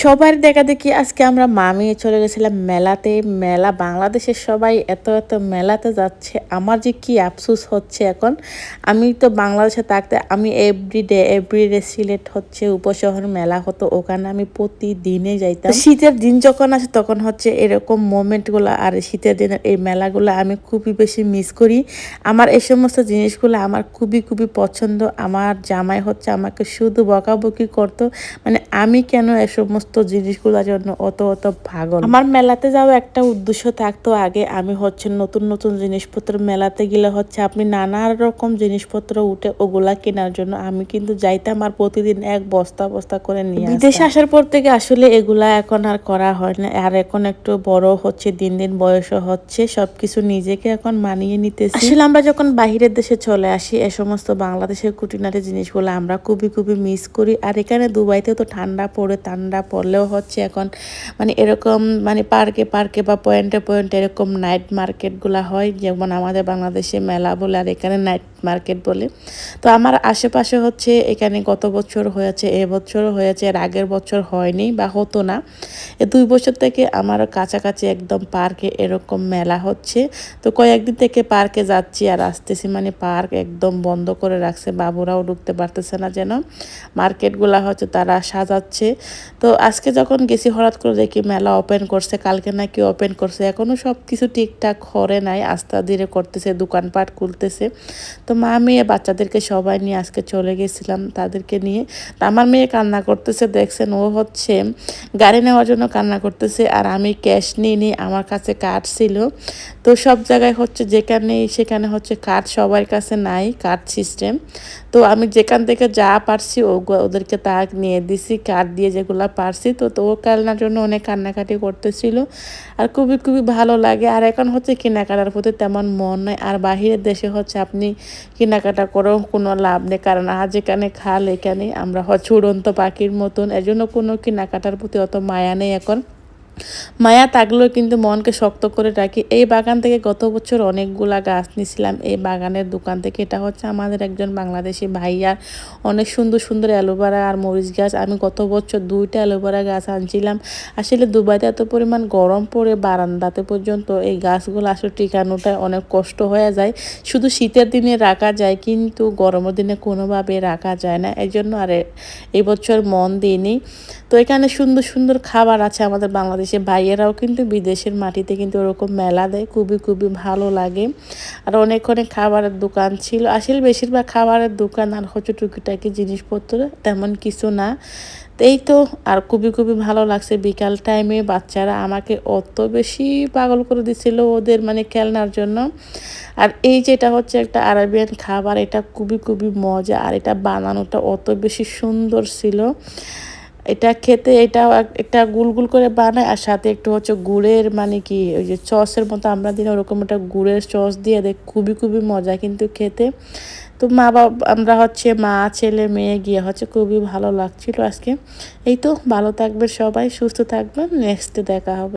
সবার দেখা দেখি আজকে আমরা মামি চলে গেছিলাম মেলাতে। মেলা বাংলাদেশের সবাই এত এত মেলাতে যাচ্ছে। আমার যে কি আফসোস হচ্ছে এখন। আমি তো বাংলাদেশে থাকতে, আমি এভরিডে এভরিডে সিলেট হচ্ছে, উপশহর মেলা হতো, ওখানে আমি প্রতিদিনে যাইতাম। শীতের দিন যখন আসে তখন হচ্ছে এরকম মোমেন্টগুলো আর শীতের দিনের এই মেলাগুলো আমি খুবই বেশি মিস করি। আমার এই সমস্ত জিনিসগুলো আমার খুবই খুবই পছন্দ। আমার জামাই হচ্ছে আমাকে শুধু বকাবকি করতো। মানে আমি কেন এ সমস্ত জিনিসগুলোর জন্য অত অত পাগল আমার মেলাতে যাওয়া একটা উদ্দেশ্য থাকতো আগে আমি হচ্ছে নতুন নতুন জিনিসপত্র মেলাতে গেলে হচ্ছে আপনি নানা রকম জিনিসপত্র উঠে ওগুলা কেনার জন্য আমি কিন্তু যাইতাম আর প্রতিদিন এক বস্তা বস্তা করে নিয়ে বিদেশে আসার পর থেকে আসলে এগুলা এখন আর করা হয় না। আর এখন একটু বড় হচ্ছে দিন দিন বয়সও হচ্ছে সবকিছু নিজেকে এখন মানিয়ে নিতেছি। আসলে আমরা যখন বাহিরের দেশে চলে আসি এ সমস্ত বাংলাদেশের কুটিনারি জিনিসগুলো আমরা খুবই খুবই মিস করি। আর এখানে দুবাইতে তো ঠান্ডা পড়ে ঠান্ডা পড়লেও হচ্ছে এখন মানে এরকম মানে পার্কে পার্কে বা পয়েন্টে পয়েন্টে এরকম নাইট মার্কেটগুলো হয়, যেমন আমাদের বাংলাদেশে মেলা বলে আর এখানে নাইট মার্কেট বলে। তো আমার আশেপাশে হচ্ছে এখানে গত বছর হয়েছে এবছরও হয়েছে, এর আগের বছর হয়নি বা হতো না। এ দুই বছর থেকে আমার কাছাকাছি একদম পার্কে এরকম মেলা হচ্ছে। তো কয়েকদিন থেকে পার্কে যাচ্ছি আর আসতেছি মানে পার্ক একদম বন্ধ করে রাখছে, বাবুরাও ঢুকতে পারতেছে না যেন। মার্কেটগুলা হচ্ছে তারা সাজাচ্ছে। তো আজকে যখন গেছি, হঠাৎ করে দেখি মেলা ওপেন করছে, কালকে নাকি ওপেন করছে। এখনও সব কিছু ঠিকঠাক করে নাই, আস্তে ধীরে করতেছে, দোকানপাট খুলতেছে। তো মা মেয়ে বাচ্চাদেরকে সবাই নিয়ে আজকে চলে গেছিলাম তাদেরকে নিয়ে। আমার মেয়ে কান্না করতেছে, দেখছেন, ও হচ্ছে গাড়ি নেওয়ার জন্য কান্না করতেছে আর আমি ক্যাশ নিয়ে আমার কাছে কার্ড ছিল। তো সব জায়গায় হচ্ছে যেখানে, সেখানে হচ্ছে কার্ড সবার কাছে নাই কার্ড সিস্টেম তো আমি যেখান থেকে যা পারছি ওদেরকে তা নিয়ে দিছি। কার্ড দিয়ে যেগুলো পারছি তো তো ও জন্য অনেক কান্নাকাটি করতেছিল। আর খুবই খুবই ভালো লাগে। আর এখন হচ্ছে কেনাকাটার প্রতি তেমন মন নয় আর বাহিরের দেশে হচ্ছে আপনি কেনাকাটা করেও কোনো লাভ নেই। কারণ আজ এখানে খাল, এখানে আমরা হচ্ছে উড়ন্ত পাখির মতন। এজন্য কোনো কেনাকাটার প্রতি অত মায়া নেই এখন। মায়া থাকলেও কিন্তু মনকে শক্ত করে রাখি। এই বাগান থেকে গত বছর অনেকগুলা গাছ নিয়েছিলাম এই বাগানের দোকান থেকে এটা হচ্ছে আমাদের একজন বাংলাদেশি ভাইয়ার অনেক সুন্দর সুন্দর অ্যালোভেরা আর মরিচ গাছ। আমি গত বছর দুইটা অ্যালোভেরা গাছ আনছিলাম। আসলে দুবাইতে এত পরিমাণ গরম পড়ে বারান্দাতে পর্যন্ত এই গাছগুলো আসলে টিকানোটা অনেক কষ্ট হয়ে যায়। শুধু শীতের দিনে রাখা যায়, কিন্তু গরমের দিনে কোনোভাবে রাখা যায় না। এই জন্য আর এবছর মন দিইনি তো এখানে সুন্দর সুন্দর খাবার আছে আমাদের বাংলাদেশে। ভাইয়েরাও কিন্তু বিদেশের মাটিতে কিন্তু ওরকম মেলা দেয়, খুবই খুবই ভালো লাগে। আর অনেক অনেক খাবারের দোকান ছিল। আসলে বেশিরভাগ খাবারের দোকান আর হচ্ছে টুকিটাকি জিনিসপত্র তেমন কিছু না। এই তো, আর খুবই খুবই ভালো লাগছে বিকাল টাইমে বাচ্চারা আমাকে অত বেশি পাগল করে দিছিল ওদের মানে খেলনার জন্য। আর এই যেটা হচ্ছে একটা আরবিয়ান খাবার, এটা খুবই খুবই মজা। আর এটা বানানোটা অত বেশি সুন্দর ছিল। এটা খেতে এটা একটা গুল গুল করে বানায়, আর সাথে একটু হচ্ছে গুড়ের মানে কি, ওই যে চসের মতো আমরা দিন ওরকম একটা গুড়ের চস দিয়ে দেখ, খুবই খুবই মজা কিন্তু খেতে। তো মা বাবা, আমরা হচ্ছে মা, ছেলে, মেয়ে গিয়ে হচ্ছে খুবই ভালো লাগছিল আজকে। এই তো, ভালো থাকবে সবাই, সুস্থ থাকবেন নেক্সটে দেখা হবে।